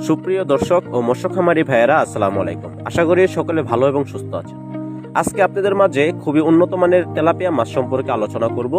সুপ্রিয় দর্শক ও মৎস্য খামারি ভাইয়েরা, আসসালামু আলাইকুম। আশা করি সকলে ভালো এবং সুস্থ আছেন। আজকে আপনাদের মাঝে খুবই উন্নত মানের তেলাপিয়া মাছ সম্পর্কে আলোচনা করব।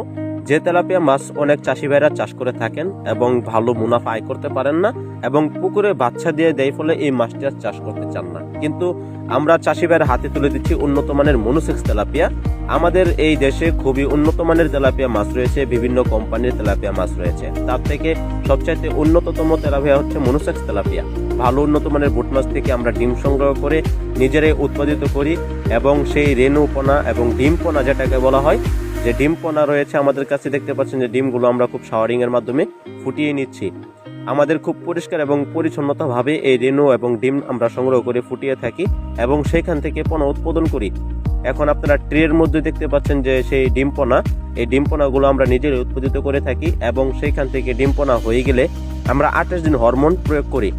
যে তেলাপিয়া মাছ অনেক চাষি ভাইরা চাষ করে থাকেন এবং ভালো মুনাফা আয় করতে পারেন না এবং পুকুরে বাচ্চা দিয়ে দেয় ফলে এই মাছটি আর চাষ করতে চান না। কিন্তু আমরা চাষি ভাইয়ের হাতে তুলে দিচ্ছি উন্নত মানের মনুসেক্স তেলাপিয়া। আমাদের এই দেশে খুবই উন্নত মানের তেলাপিয়া মাছ রয়েছে, বিভিন্ন কোম্পানির তেলাপিয়া মাছ রয়েছে। তার থেকে সবচাইতে উন্নততম তেলাপিয়া হচ্ছে মনুসেক্স তেলাপিয়া। ভালো উন্নত মানের বুট মাছ থেকে আমরা ডিম সংগ্রহ করে নিজেরাই উৎপাদিত করি এবং সেই রেণুপনা এবং ডিম ডিমপনা যেটাকে বলা হয় যে ডিম পোনা রয়েছে, আমাদের কাছে দেখতে পাচ্ছেন যে ডিমগুলো আমরা খুব শাওয়ারিং এর মাধ্যমে ফুটিয়ে নিচ্ছি। আমাদের খুব পরিষ্কার এবং পরিচ্ছন্নতাভাবে এই রেণু এবং ডিম আমরা সংগ্রহ করে ফুটিয়ে থাকি এবং সেখান থেকে পোনা উৎপাদন করি। এখন আপনারা ট্রের মধ্যে দেখতে পাচ্ছেন যে সেই ডিমপনা এই ডিমপনাগুলো আমরা নিজেরাই উৎপাদিত করে থাকি এবং সেইখান থেকে ডিমপনা হয়ে গেলে আমরা আঠাশ দিন হরমোন প্রয়োগ করি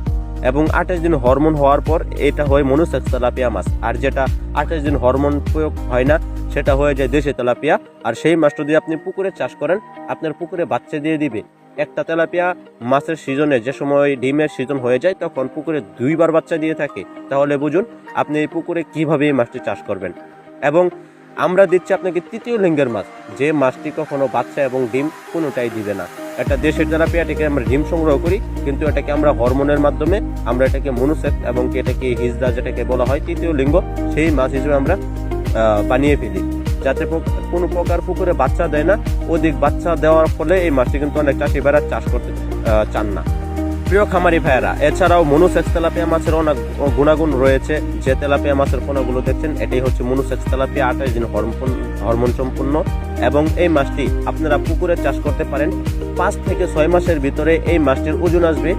এবং আঠাশ দিন হরমোন হওয়ার পর এটা হয় মনুসেক্স তেলাপিয়া মাছ। আর যেটা আঠাশ দিন হরমোন প্রয়োগ হয় না সেটা হয়ে যায় দেশে তেলাপিয়া, আর সেই মাছটা যদি আপনি পুকুরে চাষ করেন, আপনার পুকুরে বাচ্চা দিয়ে দিবে। একটা তেলাপিয়া মাছের সিজনে যে সময় ডিমের সিজন হয়ে যায়, তখন পুকুরে দুইবার বাচ্চা দিয়ে থাকে। তাহলে বুঝুন, আপনি এই পুকুরে কীভাবে এই মাছটি চাষ করবেন। এবং আমরা দিচ্ছি আপনাকে তৃতীয় লিঙ্গের মাছ। যে মাছটি কখনো বাচ্চা এবং ডিম কোনোটাই দিবে না। একটা দেশের তেলাপিয়াটিকে আমরা ডিম সংগ্রহ করি, কিন্তু এটাকে আমরা হরমোনের মাধ্যমে, আমরা এটাকে মনুসেক এবং এটাকে হিজড়া যেটাকে বলা হয় তৃতীয় লিঙ্গ, সেই মাছ হিসেবে আমরা বানিয়ে ফেলি। যাতে কোনো প্রকার পুকুরে বাচ্চা দেয় না। অধিক বাচ্চা দেওয়ার ফলে এই মাছটি কিন্তু অনেক চাষি ভাইরা চাষ করতে চান না। প্রিয় খামারি ভাইয়েরা, এছাড়াও মনুসেক্স তেলাপিয়া মাছের অনেক গুণাগুণ রয়েছে। যে তেলাপিয়া মাছের পোনাগুলো দেখছেন এটাই হচ্ছে মনুসেক্স তেলাপিয়া আঠাশ দিন হরমোন হরমোন সম্পূর্ণ এবং এই মাছটি আপনারা পুকুরে চাষ করতে পারেন। পাঁচ থেকে ছয় মাসের ভিতরে এই মাছটির ওজন আসবে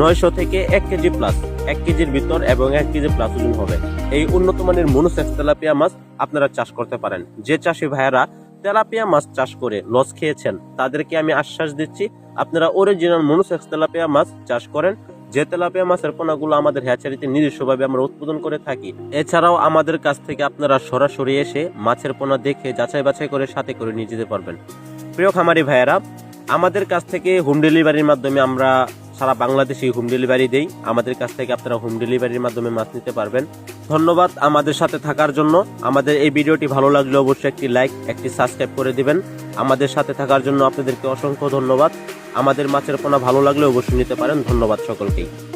নয়শো থেকে এক কেজি প্লাস এক কেজির ভিতর এবং এক কেজি প্লাস ওজন হবে। এই উন্নত মানের মনুসেক্স তেলাপিয়া মাছ আপনারা চাষ করতে পারেন। যে চাষি ভাইয়েরা তেলাপিয়া মাছ চাষ করে লস খেয়েছেন, তাদেরকে আমি আশ্বাস দিচ্ছি, আপনারা অরিজিনাল মনুসেক্স তেলাপিয়া মাছ চাষ করেন। যে তেলাপিয়া মাছের পোনাগুলো আমাদের হ্যাচারিতে নিজস্বভাবে আমরা উৎপাদন করে থাকি, এছাড়াও আমাদের কাছ থেকে আপনারা সরাসরি এসে মাছের পোনা দেখে যাচাই বাছাই করে সাথে করে নিয়ে যেতে পারবেন। প্রিয় খামারি ভাইয়েরা, আমাদের কাছ থেকে হোম ডেলিভারির মাধ্যমে আমরা সারা বাংলাদেশে হোম ডেলিভারি দেই। আমাদের কাছ থেকে আপনারা হোম ডেলিভারির মাধ্যমে মাছ নিতে পারবেন। ধন্যবাদ আমাদের সাথে থাকার জন্য। আমাদের এই ভিডিওটি ভালো লাগলে অবশ্যই একটি লাইক একটি সাবস্ক্রাইব করে দিবেন। আমাদের সাথে থাকার জন্য আপনাদেরকে অসংখ্য ধন্যবাদ। আমাদের মাছের পোনা ভালো লাগলে অবশ্যই নিতে পারেন। ধন্যবাদ সকলকেই।